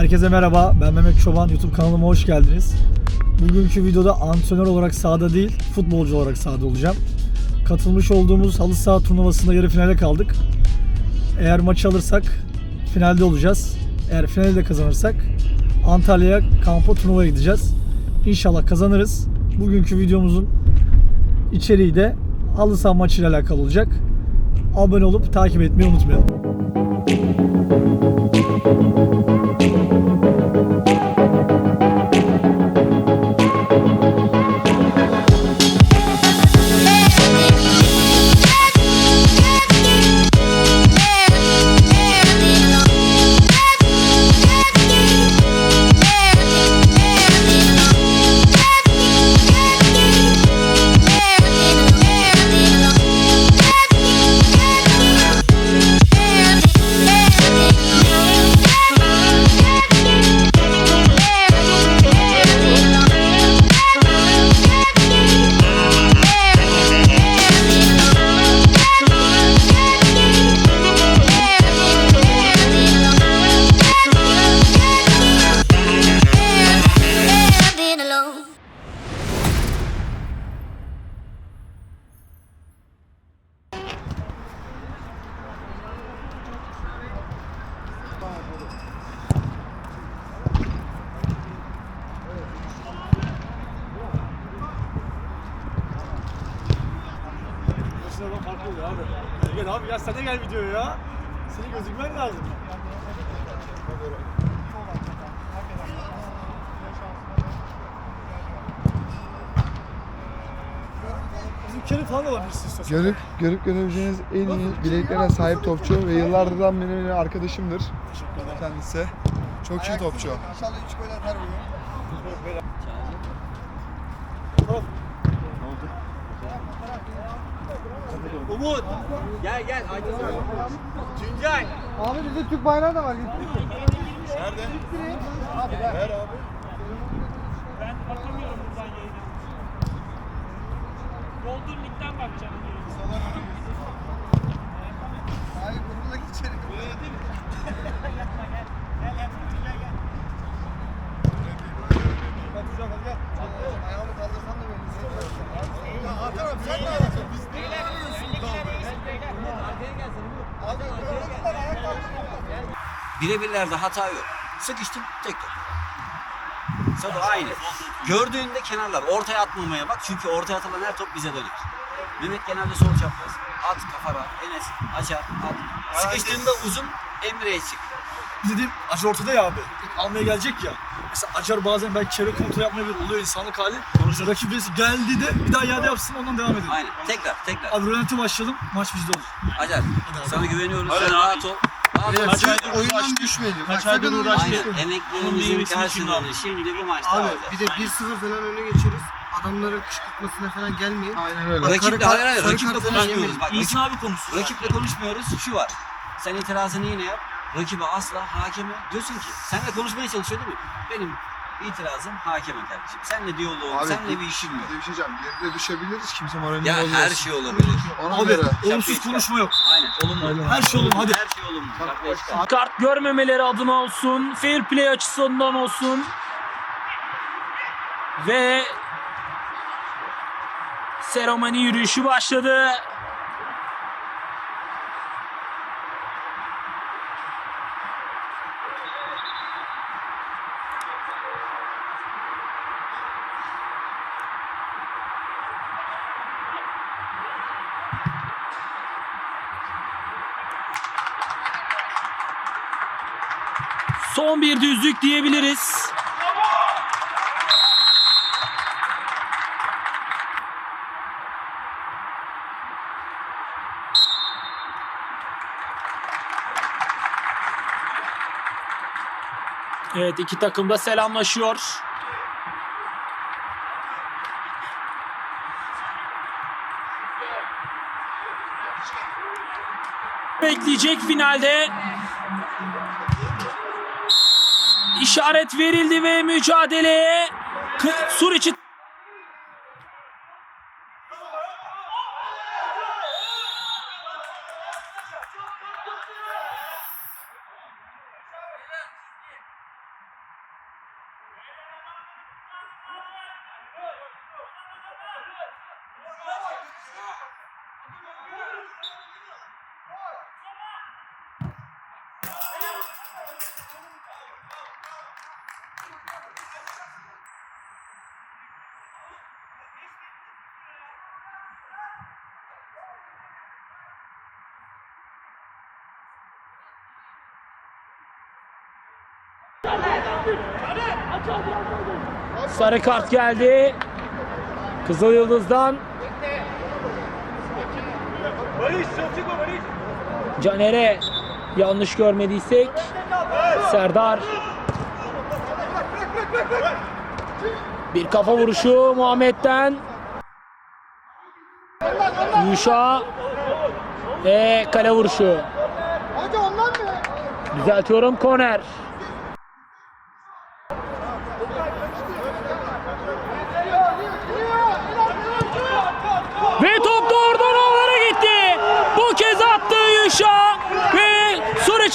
Herkese merhaba. Ben Mehmet Çoban. YouTube kanalıma hoş geldiniz. Bugünkü videoda antrenör olarak sahada değil, futbolcu olarak sahada olacağım. Katılmış olduğumuz halı saha turnuvasında yarı finale kaldık. Eğer maçı alırsak finalde olacağız. Eğer finalde de kazanırsak Antalya'ya kampa turnuvaya gideceğiz. İnşallah kazanırız. Bugünkü videomuzun içeriği de halı saha maçıyla alakalı olacak. Abone olup takip etmeyi unutmayalım. Yaşına farklı oluyor abi. Gel abi ya sen de gel videoya ya. Senin gözükmen lazım. Bizim Kerim falan da olabilirsin istiyorsan. Görüp görüp görebileceğiniz en iyi bileklerine sahip topçu ve yıllardan benim benim arkadaşımdır kendisi. Çok iyi topçu. İnşallah 3 gol atar bugün. Umut. Gel gel Aydın. Tuncay. Abi bizde Türk bayrağı da var. Ben bakamıyorum buradan yayına. Golden League'den bakacağım. Hayır bunu da geçelim. Ayağımı kaldırsan da beni. Ya Hakan abi sen ne yapıyorsun? Biz ne yapıyorsun? Abi kırmızılar ayak kaldırıyor. Birebirlerde hata yok. Sıkıştın tek top. Sado aynı. Gördüğünde kenarlar ortaya atmamaya bak çünkü ortaya atılan her top bize döner. Mehmet genelde sol çapraz. At kafana. Enes açar at. Sıkıştığında uzun Emre'ye çık. Dedim Acar ortada ya abi. Almaya gelecek ya. Mesela Acar bazen belki çevre kontrol yapmayabilir. Oluyor insanlık hali. Rakip birisi geldi de bir daha iade yapsın ondan devam edelim. Aynen. Tekrar tekrar. Abi rölanti başlayalım. Maç bizde olur. Acar sana güveniyoruz. Sen rahat ol. Rahat ol. Evet, oyundan düşmeyelim. Kaç aydır uğraştık. Aynen. Bunun Emeklerimizin meyvesini şimdi karşılığını şimdi bu maçta Abi alacağız. bir de 1-0 falan öne geçiyoruz. Adamların kışkırtmasına falan gelmeyin. Aynen öyle. Bak, Rakiple sarı hayır kart- hayır sarı rakiple kart falan konuşmuyoruz. yemeyin. Bak İyisin rakip- abi konuşsun. Rakiple konuşmuyoruz. Şu var. Sen itirazını yine yap. Rakibe asla hakeme diyorsun ki senle konuşmaya çalışıyor değil mi? Benim itirazım hakeme kardeşim. Senle diyaloğum, Abi, senle bir işim yok. Bir şey diyeceğim. Geride düşebiliriz. Kimse moralini Ya bozmasın. her şey olabilir. Ona Abi göre. olumsuz konuşma yok. Aynen. Olumlu. Her şey olumlu hadi. Her şey olumlu. Çıkar. Kart görmemeleri adına olsun, fair play açısından olsun. Ve seremoni yürüyüşü başladı. Son bir düzlük diyebiliriz. Evet iki takım da selamlaşıyor. Bekleyecek finalde. İşaret verildi ve mücadeleye Suriçi Sarı kart geldi. Kızıl Yıldız'dan. Caner'e yanlış görmediysek Serdar. Bir kafa vuruşu Muhammed'den. Yuşa ve kale vuruşu. Düzeltiyorum korner Ve top doğrudan ağlara gitti. Bu kez attı Yuşa ve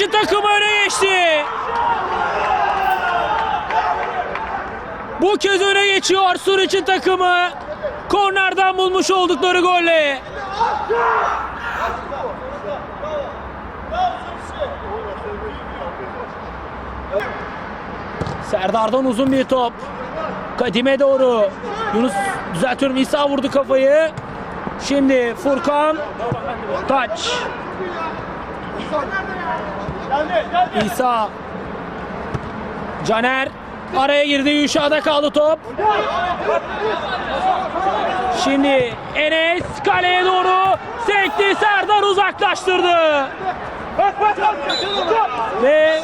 Suriçi takımı öne geçti. Bu kez öne geçiyor Suriçi takımı. Kornerden bulmuş oldukları golle. Serdar'dan uzun bir top. Kadime doğru. Yunus düzeltiyorum İsa vurdu kafayı. Şimdi Furkan taç. İsa Caner araya girdi Yuşa'da kaldı top. Şimdi Enes kaleye doğru sekti Serdar uzaklaştırdı. Ve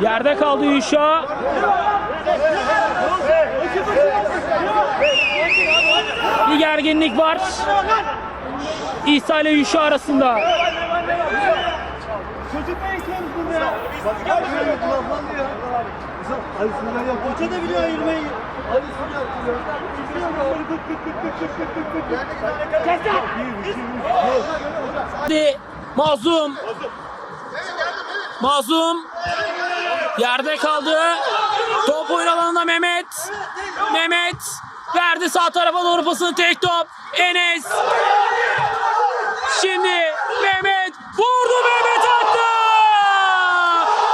Yerde kaldı Yuşa. Bir gerginlik var. İsa ile Yuşa arasında. Hoca da biliyor ayırmayı. Hadi Mazlum. Mazlum. Yerde kaldı. Top oyun alanında Mehmet. Mehmet verdi sağ tarafa doğru pasını tek top. Enes. Şimdi Mehmet vurdu Mehmet attı.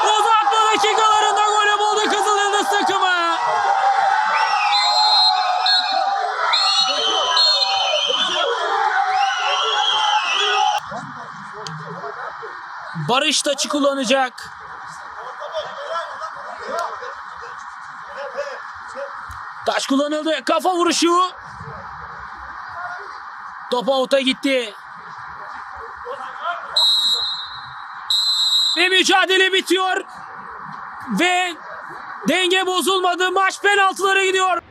Uzatma dakikalarında golü buldu Kızıl Yıldız takımı. Barış taçı kullanacak. Taç kullanıldı. Kafa vuruşu. Top out'a gitti. Ve mücadele bitiyor. Ve denge bozulmadı. Maç penaltılara gidiyor.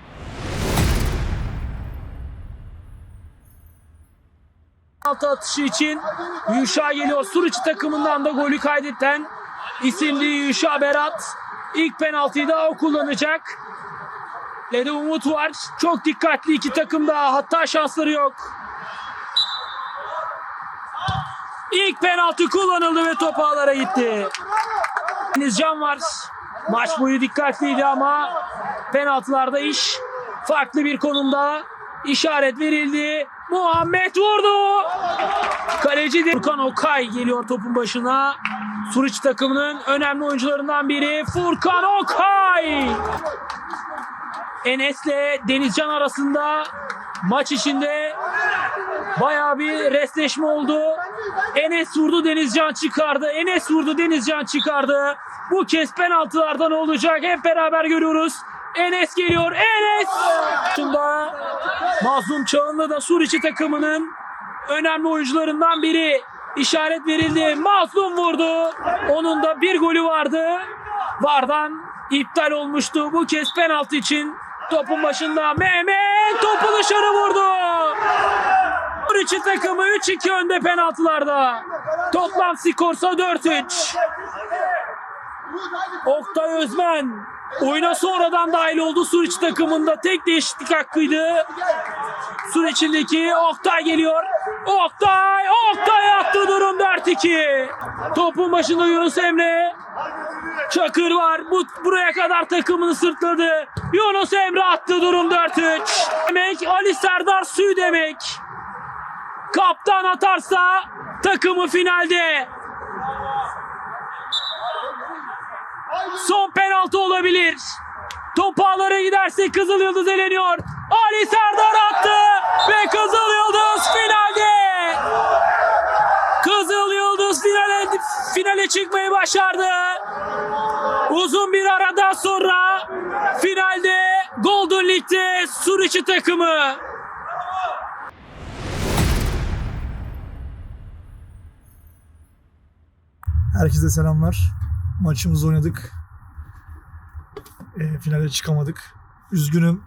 Penaltı atışı için Yuşa geliyor. Suruçi takımından da golü kaydetten isimli Yuşa Berat. İlk penaltıyı da o kullanacak. Lede Umut var. Çok dikkatli iki takım da hatta şansları yok. İlk penaltı kullanıldı ve top ağlara gitti. Denizcan var. Maç boyu dikkatliydi ama penaltılarda iş farklı bir konumda. İşaret verildi. Muhammed vurdu. Kaleci de Furkan Okay geliyor topun başına. Suriç takımının önemli oyuncularından biri Furkan Okay. Enes'le Denizcan arasında maç içinde bayağı bir resleşme oldu. Enes vurdu Denizcan çıkardı. Enes vurdu Denizcan çıkardı. Bu kez penaltılardan olacak. Hep beraber görüyoruz. Enes geliyor. Enes! Şunda Mazlum Çağın'la da Suriçi takımının önemli oyuncularından biri. İşaret verildi. Mazlum vurdu. Onun da bir golü vardı. Vardan iptal olmuştu. Bu kez penaltı için topun başında Mehmet topu dışarı vurdu. Suriçi takımı 3-2 önde penaltılarda. Toplam skorsa 4-3. Oktay Özmen oyuna sonradan dahil oldu Suriç takımında tek değişiklik hakkıydı. Süreçindeki Oktay geliyor. Oktay! Oktay attı durum 4-2. Topun başında Yunus Emre. Çakır var. Bu buraya kadar takımını sırtladı. Yunus Emre attı durum 4-3. Demek Ali Serdar Sü demek. Kaptan atarsa takımı finalde. Son penaltı olabilir. Top ağlara giderse Kızıl Yıldız eleniyor. Ali Serdar attı ve Kızıl Yıldız finalde. Kızıl Yıldız finale başardı. Uzun bir aradan sonra finalde Golden League'de Suriçi takımı Herkese selamlar. Maçımızı oynadık. E, finale çıkamadık. Üzgünüm.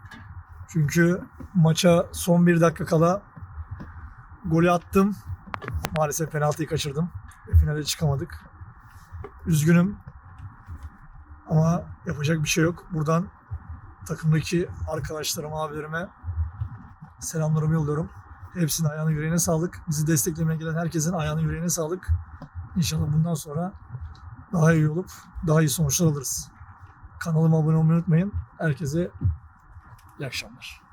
Çünkü maça son bir dakika kala golü attım. Maalesef penaltıyı kaçırdım. Ve finale çıkamadık. Üzgünüm. Ama yapacak bir şey yok. Buradan takımdaki arkadaşlarıma, abilerime selamlarımı yolluyorum. Hepsinin ayağına yüreğine sağlık. Bizi desteklemeye gelen herkesin ayağına yüreğine sağlık. İnşallah bundan sonra daha iyi olup daha iyi sonuçlar alırız. Kanalıma abone olmayı unutmayın. Herkese iyi akşamlar.